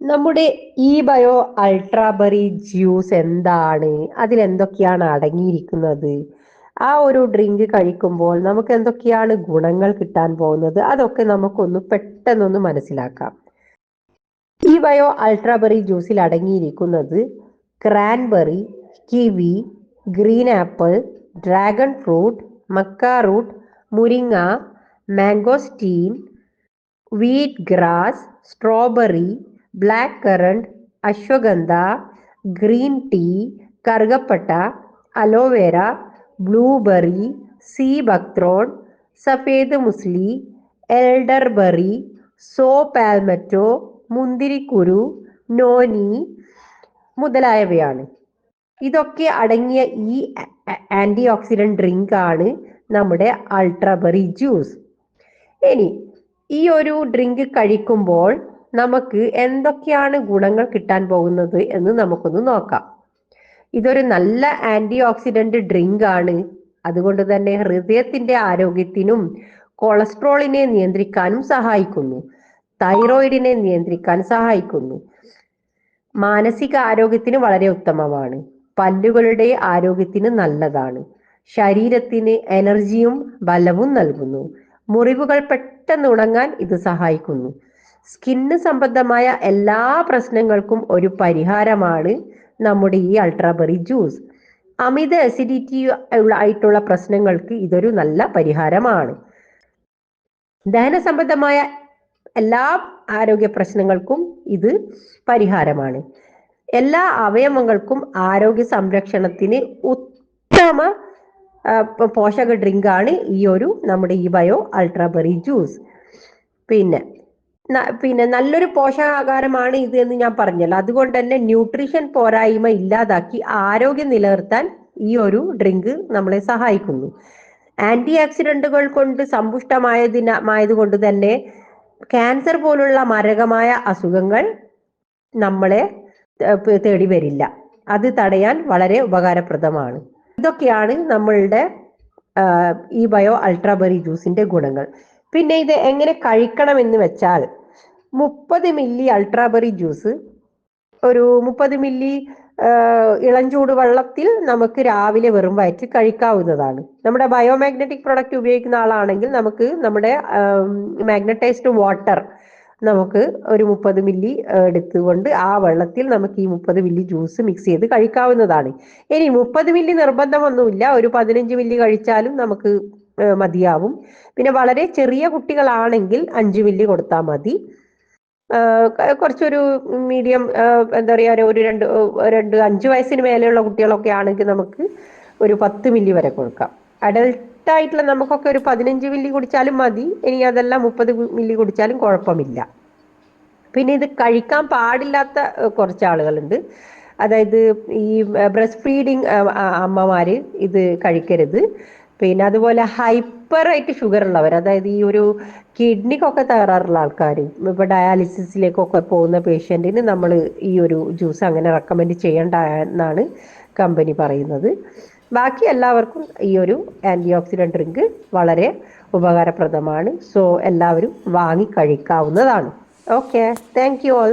നമ്മുടെ ഈ bio അൾട്രാബെറി juice എന്താണ്? അതിൽ എന്തൊക്കെയാണ് അടങ്ങിയിരിക്കുന്നത്? ആ ഒരു ഡ്രിങ്ക് കഴിക്കുമ്പോൾ നമുക്ക് എന്തൊക്കെയാണ് ഗുണങ്ങൾ കിട്ടാൻ പോകുന്നത്? അതൊക്കെ നമുക്കൊന്ന് പെട്ടെന്നൊന്ന് മനസ്സിലാക്കാം. ഈ ബയോ അൾട്രാബെറി ജ്യൂസിൽ അടങ്ങിയിരിക്കുന്നത് cranberry kiwi green apple dragon fruit maca root മുരിങ്ങ mangosteen wheat grass strawberry black currant ashwagandha green tea കറുകപ്പട്ട aloe vera blueberry sea buckthorn safed musli elderberry saw palmetto മുന്തിരിക്കുരു noni മുതലായവയാണ്. ഇതൊക്കെ അടങ്ങിയ ഈ ആന്റി ഓക്സിഡന്റ് ഡ്രിങ്ക് ആണ് നമ്മുടെ അൾട്രാബെറി juice ഇനി ഈ ഒരു ഡ്രിങ്ക് കഴിക്കുമ്പോൾ നമുക്ക് എന്തൊക്കെയാണ് ഗുണങ്ങൾ കിട്ടാൻ പോകുന്നത് എന്ന് നമുക്കൊന്ന് നോക്കാം. ഇതൊരു നല്ല ആന്റി ഓക്സിഡന്റ് ഡ്രിങ്ക് ആണ്. അതുകൊണ്ട് തന്നെ ഹൃദയത്തിന്റെ ആരോഗ്യത്തിനും കൊളസ്ട്രോളിനെ നിയന്ത്രിക്കാനും സഹായിക്കുന്നു. തൈറോയിഡിനെ നിയന്ത്രിക്കാൻ സഹായിക്കുന്നു. മാനസിക ആരോഗ്യത്തിന് വളരെ ഉത്തമമാണ്. പല്ലുകളുടെ ആരോഗ്യത്തിന് നല്ലതാണ്. ശരീരത്തിന് എനർജിയും ബലവും നൽകുന്നു. മുറിവുകൾ പെട്ടെന്ന് ഉണങ്ങാൻ ഇത് സഹായിക്കുന്നു. സ്കിന്ന് സംബന്ധമായ എല്ലാ പ്രശ്നങ്ങൾക്കും ഒരു പരിഹാരമാണ് നമ്മുടെ ഈ അൾട്രാബെറി ജ്യൂസ്. അമിത അസിഡിറ്റി ആയിട്ടുള്ള പ്രശ്നങ്ങൾക്ക് ഇതൊരു നല്ല പരിഹാരമാണ്. ദഹന സംബന്ധമായ എല്ലാ ആരോഗ്യ പ്രശ്നങ്ങൾക്കും ഇത് പരിഹാരമാണ്. എല്ലാ അവയവങ്ങൾക്കും ആരോഗ്യ സംരക്ഷണത്തിന് ഉത്തമ പോഷക ഡ്രിങ്കാണ് ഈ ഒരു നമ്മുടെ ഈ ബയോ അൾട്രാബെറി ജ്യൂസ്. പിന്നെ പിന്നെ നല്ലൊരു പോഷകാഹാരമാണ് ഇത് എന്ന് ഞാൻ പറഞ്ഞല്ലോ. അതുകൊണ്ട് തന്നെ ന്യൂട്രീഷൻ പോരായ്മ ഇല്ലാതാക്കി ആരോഗ്യം നിലനിർത്താൻ ഈ ഒരു ഡ്രിങ്ക് നമ്മളെ സഹായിക്കുന്നു. ആന്റി ഓക്സിഡന്റുകൾ കൊണ്ട് സമ്പുഷ്ടമായതിനായത് കൊണ്ട് തന്നെ ക്യാൻസർ പോലുള്ള മാരകമായ അസുഖങ്ങൾ നമ്മളെ തേടി വരില്ല. അത് തടയാൻ വളരെ ഉപകാരപ്രദമാണ്. ഇതൊക്കെയാണ് നമ്മളുടെ ഈ ബയോ അൾട്രാബെറി ജ്യൂസിന്റെ ഗുണങ്ങൾ. പിന്നെ ഇത് എങ്ങനെ കഴിക്കണം എന്ന് വെച്ചാൽ മുപ്പത് മില്ലി അൾട്രാബെറി ജ്യൂസ് ഒരു മുപ്പത് മില്ലി ഇളഞ്ചൂട് വെള്ളത്തിൽ നമുക്ക് രാവിലെ വെറും വയറ്റിൽ കഴിക്കാവുന്നതാണ്. നമ്മുടെ ബയോമാഗ്നറ്റിക് പ്രൊഡക്റ്റ് ഉപയോഗിക്കുന്ന ആളാണെങ്കിൽ നമുക്ക് നമ്മുടെ മാഗ്നറ്റൈസ്ഡ് വാട്ടർ നമുക്ക് ഒരു മുപ്പത് മില്ലി എടുത്തുകൊണ്ട് ആ വെള്ളത്തിൽ നമുക്ക് ഈ മുപ്പത് മില്ലി ജ്യൂസ് മിക്സ് ചെയ്ത് കഴിക്കാവുന്നതാണ്. ഇനി മുപ്പത് മില്ലി നിർബന്ധമൊന്നുമില്ല. ഒരു പതിനഞ്ച് മില്ലി കഴിച്ചാലും നമുക്ക് മതിയാവും. പിന്നെ വളരെ ചെറിയ കുട്ടികളാണെങ്കിൽ അഞ്ച് മില്ലി കൊടുത്താൽ മതി. കുറച്ചൊരു മീഡിയം എന്താ പറയുക ഒരു രണ്ട് രണ്ട് അഞ്ച് വയസ്സിന് മേലെയുള്ള കുട്ടികളൊക്കെ ആണെങ്കിൽ നമുക്ക് ഒരു പത്ത് മില്ലി വരെ കൊടുക്കാം. അഡൽട്ട് ആയിട്ടുള്ള നമുക്കൊക്കെ ഒരു പതിനഞ്ച് മില്ലി കുടിച്ചാലും മതി. ഇനി അതെല്ലാം മുപ്പത് മില്ലി കുടിച്ചാലും കുഴപ്പമില്ല. പിന്നെ ഇത് കഴിക്കാൻ പാടില്ലാത്ത കുറച്ച് ആളുകളുണ്ട് അതായത് ഈ ബ്രസ്റ്റ് ഫീഡിങ് അമ്മമാര് ഇത് കഴിക്കരുത്. പിന്നെ അതുപോലെ ഹൈപ്പർ ആയിട്ട് ഷുഗർ ഉള്ളവർ അതായത് ഈ ഒരു കിഡ്നിക്കൊക്കെ തകരാറുള്ള ആൾക്കാർ ഇപ്പൊ ഡയാലിസിസിലേക്കൊക്കെ പോകുന്ന പേഷ്യന്റിന് നമ്മൾ ഈ ഒരു ജ്യൂസ് അങ്ങനെ റെക്കമെൻഡ് ചെയ്യേണ്ട എന്നാണ് കമ്പനി പറയുന്നത്. ബാക്കി എല്ലാവർക്കും ഈ ഒരു ആന്റി ഓക്സിഡന്റ് ഡ്രിങ്ക് വളരെ ഉപകാരപ്രദമാണ്. സോ എല്ലാവരും വാങ്ങി കഴിക്കാവുന്നതാണ്. Okay thank you all